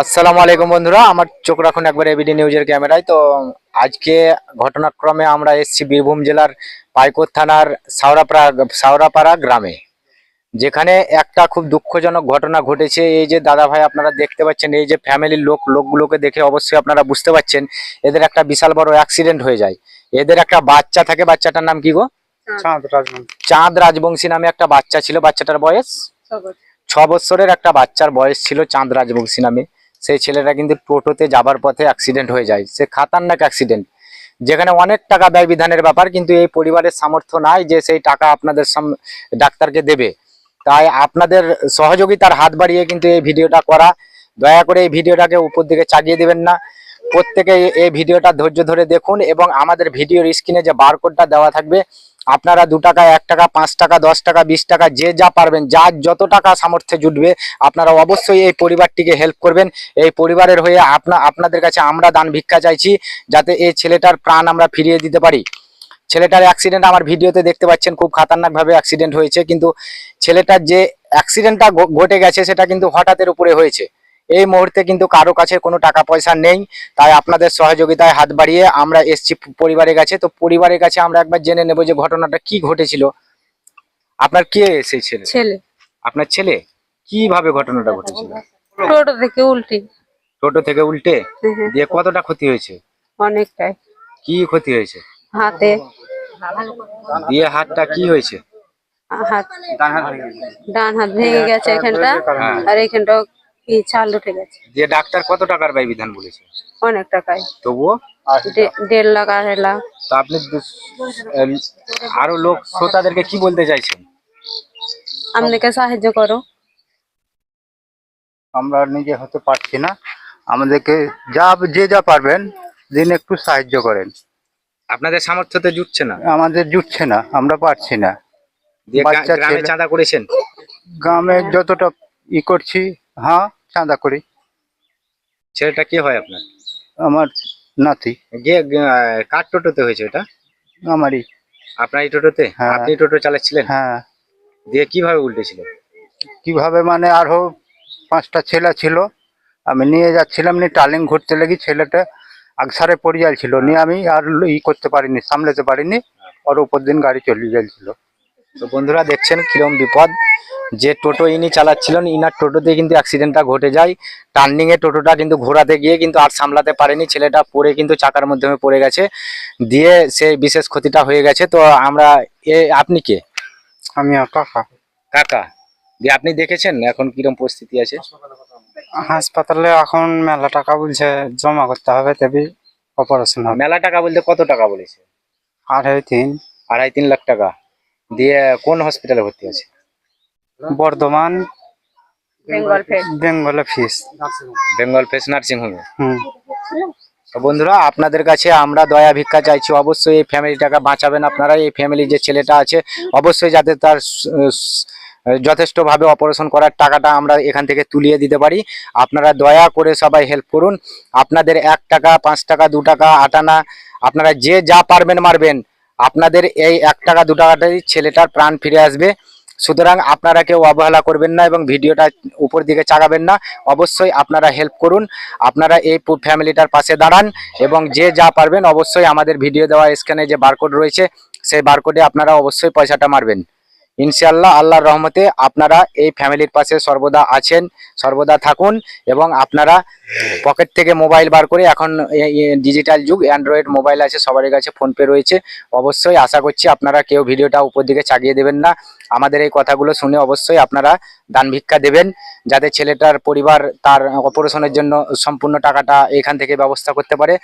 আসসালামু আলাইকুম বন্ধুরা আমার চোখ রাখুন একবার এবিডি নিউজের ক্যামেরায়। তো আজকে ঘটনাক্রমে আমরা এসেছি বীরভূম জেলার পাইকোর থানার সাওরাপাড়া সাওরাপাড়া গ্রামে। যেখানে একটা খুব দুঃখজনক ঘটনা ঘটেছে। এই যে দাদা ভাই আপনারা দেখতে পাচ্ছেন এই যে ফ্যামিলির লোক লোকগুলোকে দেখে অবশ্যই আপনারা বুঝতে পারছেন এদের একটা বিশাল বড় অ্যাক্সিডেন্ট হয়ে যায়। এদের একটা বাচ্চা থাকে বাচ্চাটার নাম কি গো? চাঁদ। রাজবংশী। চাঁদ রাজবংশী নামে একটা বাচ্চা ছিল বাচ্চাটার বয়স? ছ বছরের একটা বাচ্চার বয়স ছিল চাঁদ রাজবংশী নামে। সেই ছেলেটা কিন্তু টোটোতে যাবার পথে অ্যাক্সিডেন্ট হয়ে যায়। সে খাতারনাক অ্যাক্সিডেন্ট যেখানে অনেক টাকা ব্যয় বিধানের ব্যাপার, কিন্তু এই পরিবারের সামর্থ্য নাই যে সেই টাকা আপনাদের ডাক্তারকে দেবে। তাই আপনাদের সহযোগিতার হাত বাড়িয়ে কিন্তু এই ভিডিওটা করা। দয়া করে এই ভিডিওটাকে উপর দিকে চাগিয়ে দেবেন না। প্রত্যেকে এই- ভিডিওটা ধৈর্য ধরে দেখুন এবং আমাদের ভিডিওর স্ক্রিনে যে বারকোডটা দেওয়া থাকবে আপনারা দু টাকা, এক টাকা, পাঁচ টাকা, দশ টাকা, বিশ টাকা, যে যা পারবেন, যার যত টাকা সামর্থ্যে জুটবে, আপনারা অবশ্যই এই পরিবারটিকে হেল্প করবেন। এই পরিবারের হয়ে আপনা, আপনাদের কাছে আমরা দান ভিক্ষা চাইছি, যাতে এই ছেলেটার প্রাণ আমরা ফিরিয়ে দিতে পারি। ছেলেটার অ্যাক্সিডেন্ট আমার ভিডিওতে দেখতে পাচ্ছেন, খুব খাতারনাক ভাবে অ্যাক্সিডেন্ট হয়েছে, কিন্তু ছেলেটার যে অ্যাক্সিডেন্টটা ঘটে গেছে, সেটা কিন্তু হঠাৎের উপরে হয়েছে। এই মুহূর্তে কিন্তু কারও কাছে কোনো টাকা পয়সা নেই তাই আপনাদের সহযোগিতায় হাত বাড়িয়ে আমরা এসছি পরিবারের কাছে। তো পরিবারের কাছে আমরা একবার জেনে নেব যে ঘটনাটা কি ঘটেছিল। আপনার কে সেই ছেলে? ছেলে। আপনার ছেলে? কীভাবে ঘটনাটা ঘটেছিল? টোটো থেকে উল্টে। টোটো থেকে উল্টে? হ্যাঁ, দিয়ে কতটা ক্ষতি হয়েছে? অনেকটাই। কি ক্ষতি হয়েছে? হাতে। দিয়ে হাতটা কি হয়েছে? হাত ডান হাত ভেঙে গেছে এখানটা। হ্যাঁ। আর এখানটাও ছাল উঠে গেছে। দিয়ে ডাক্তার কত টাকার ব্যয় বিধান বলেছে? অনেক টাকায়। তবুও? দেড় লাখ আড়াই লাখ। তো আপনি আরও লোক শ্রোতাদেরকে কি বলতে চাইছেন? আপনাকে সাহায্য করো। আমরা নিজে হতে পারছি না। আমাদেরকে যা যে যা পারবেন দিন একটু সাহায্য করেন। আপনাদের সামর্থ্যতে জুটছে না। আমাদের জুটছে না আমরা পারছি না। গ্রামে চাঁদা করেছেন? গ্রামে যতটা ই করছি হ্যাঁ চাঁদা করি। ছেলেটা কি হয় আপনার? আমার নাতি। গিয়ে আহ, কার টোটোতে হয়েছে এটা আমারই। আপনার এই টোটোতে? হ্যাঁ। আপনি টোটো চালাচ্ছিলেন? হ্যাঁ। দিয়ে কীভাবে উল্টেছিল কীভাবে মানে আরও পাঁচটা ছেলে ছিল। আমি নিয়ে যাচ্ছিলাম নি টালিং ঘুরতে লেগে ছেলেটা আগসারে পড়ে যাচ্ছিল নিয়ে আমি আর ই করতে পারিনি সামলাতে পারিনি। ওর উপর দিন গাড়ি চলে যাচ্ছিল তো বন্ধুরা দেখছেন কিরম বিপদ? যে টোটো ইনি চালাচ্ছিলেন ইনার টোটোতে কিন্তু অ্যাক্সিডেন্টটা ঘটে যায়। টার্নিংয়ে টোটোটা কিন্তু ঘোরাতে গিয়ে কিন্তু আর সামলাতে পারেনি। ছেলেটা পড়ে কিন্তু চাকার মাধ্যমে পড়ে গেছে। দিয়ে সেই বিশেষ ক্ষতিটা হয়ে গেছে। তো আমরা এ আপনি কে? আমি কাকা কাকা। দিয়ে আপনি দেখেছেন এখন কিরম পরিস্থিতি আছে? হাসপাতালে এখন মেলা টাকা বলছে জমা করতে হবে তবে অপারেশন হবে। মেলা টাকা বলতে কত টাকা বলেছে? আড়াই তিন। আড়াই তিন লাখ টাকা। দিয়ে কোন হসপিটালে ভর্তি আছে বর্ধমান। বেঙ্গল ফিস বেঙ্গল ফেস নার্সিং হোমে। তো বন্ধুরা আপনাদের কাছে আমরা দয়া ভিক্ষা চাইছি। অবশ্যই এই ফ্যামিলিটাকে বাঁচাবেন আপনারা। এই ফ্যামিলি যে ছেলেটা আছে অবশ্যই যাতে তার যথেষ্টভাবে অপারেশন করার টাকাটা আমরা এখান থেকে তুলিয়ে দিতে পারি। আপনারা দয়া করে সবাই হেল্প করুন। আপনাদের এক টাকা পাঁচ টাকা দু টাকা আটানা আপনারা যে যা পারবেন মারবেন। আপনাদের এই এক টাকা, দু টাকাটাই ছেলেটার প্রাণ ফিরে আসবে। সুতরাং আপনারা কেউ অবহেলা করবেন না এবং ভিডিওটা উপর দিকে চাগাবেন না। অবশ্যই আপনারা হেল্প করুন। আপনারা এই ফ্যামিলিটার পাশে দাঁড়ান এবং যে যা পারবেন অবশ্যই আমাদের ভিডিও দেওয়া স্ক্যানে যে বারকোড রয়েছে, সেই বারকোডে আপনারা অবশ্যই পয়সাটা মারবেন। ইনশাআল্লাহ আল্লাহর রহমতে আপনারা এই ফ্যামিলির পাশে সর্বদা আছেন, সর্বদা থাকুন এবং আপনারা পকেট থেকে মোবাইল বার করে এখন ডিজিটাল যুগ অ্যান্ড্রয়েড মোবাইল আছে সবার কাছে ফোনপে রয়েছে। অবশ্যই আশা করছি আপনারা কেউ ভিডিওটা উপর দিকে চাগিয়ে দেবেন না। আমাদের এই কথাগুলো শুনে অবশ্যই আপনারা দান ভিক্ষা দেবেন, যাতে ছেলেটার পরিবার তার অপারেশনের জন্য সম্পূর্ণ টাকাটা এখান থেকে ব্যবস্থা করতে পারে।